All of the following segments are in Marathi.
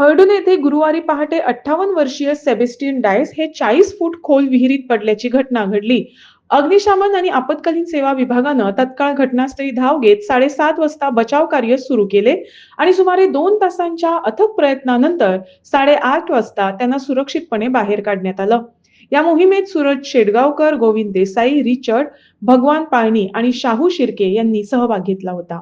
हळडून येथे गुरुवारी पहाटे अठ्ठावन्न वर्षीय सेबेस्टियन डायस हे चाळीस फूट खोल विहिरीत पडल्याची घटना घडली. अग्निशमन आणि आपत्कालीन सेवा विभागानं तत्काळ घटनास्थळी धाव घेत साडेसात वाजता बचाव कार्य सुरू केले आणि सुमारे दोन तासांच्या अथक प्रयत्नानंतर साडेआठ वाजता त्यांना सुरक्षितपणे बाहेर काढण्यात आलं. या मोहिमेत सूरज शेडगावकर गोविंद देसाई रिचर्ड भगवान पाळणी आणि शाहू शिर्के यांनी सहभाग घेतला होता.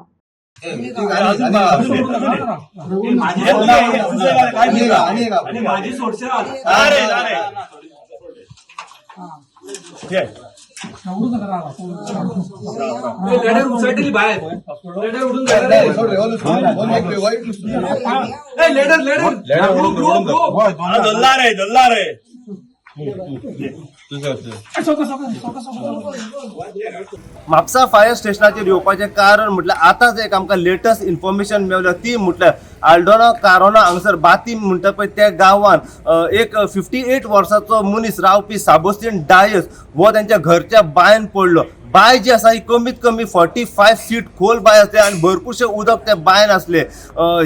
माझी सोडशे अरे, अरे. लेडर उचलली बाहेर लेडर उडून जायला ए, ladder ladder group group group हा, दल्लार आहे दल्लार आहे म्हापसा फायर स्टेशनाचेर येवपाचें कारण म्हटल्यार आतांच एक आमकां लेटस्ट इन्फॉर्मेशन मेवल्या ती म्हटल्यार आल्डोना कारोना हांगसर बाती म्हणटा पळय त्या गांवान एक फिफ्टी एट वर्साचो मनीस रावपी साबोस्तीन डायस हो त्यांच्या घरच्या बायन पडलो. बाय जी आसा ही कमीत कमी फोर्टी फायव्ह फीट खोल बाय आसले आनी भरपूरशे उदक त्या बांयन आसलें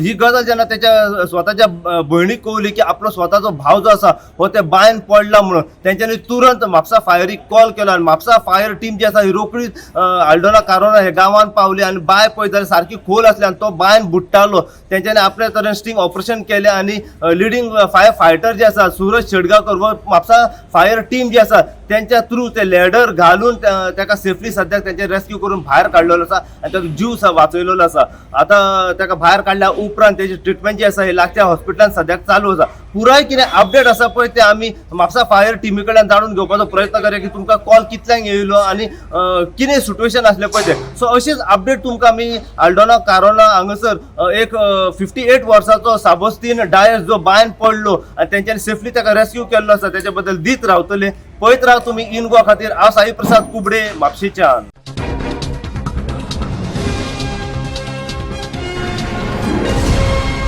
ही गजाल जेन्ना त्याच्या स्वताच्या भयणीक कळली की आपलो स्वताचो भाव जो आसा हो त्या बायन पडला म्हणून. तेंच्यांनी तुरंत म्हापसा फायरीक कॉल केलो आनी म्हापसा फायर टीम जी आसा ही रोखडीच आल्डोना कारोना हे गांवांत पावली आनी बाय पळयत जाल्यार सारकी खोल आसली आनी तो बायन बुडटालो तेंच्यांनी आपल्या तरेन स्टिंग ऑपरेशन केलें आनी लिडींग फायर फायटर जे आसा सूरज शेडगांवकर व म्हापसा फायर टीम जी आसा त्यांच्या थ्रू ते लॅडर घालून त्या- ताका सेफली सद्याक त्यांचे रेस्क्यू करून भायर काडलेलो आसा आनी ताका जीव सा वाचयलेलो आसा आतां ताका भायर काडल्या उपरांत तेजी ट्रिटमेंट जी आसा ही लागच्या हॉस्पिटलांत सद्याक चालू आसा पुराय कितें अपडेट आसा पळय ते आमी म्हापसा फायर टीमी कडल्यान जाणून घेवपाचो प्रयत्न करूया की तुमकां कॉल कितल्यांक येयलो आनी कितें सिट्युएशन आसलें पळय ते. सो अशीच अपडेट तुमकां आमी आल्डोना कारोना हांगासर एक फिफ्टी एट वर्साचो साबोस्तीन डायस जो बायन पडलो आनी तेंच्यांनी सेफली ताका रेस्क्यू केल्लो आसा तेच्या बद्दल दीत रावतले. पळयत राव तुमी इन गोवा खातीर. हांव साई प्रसाद कुबडे 실전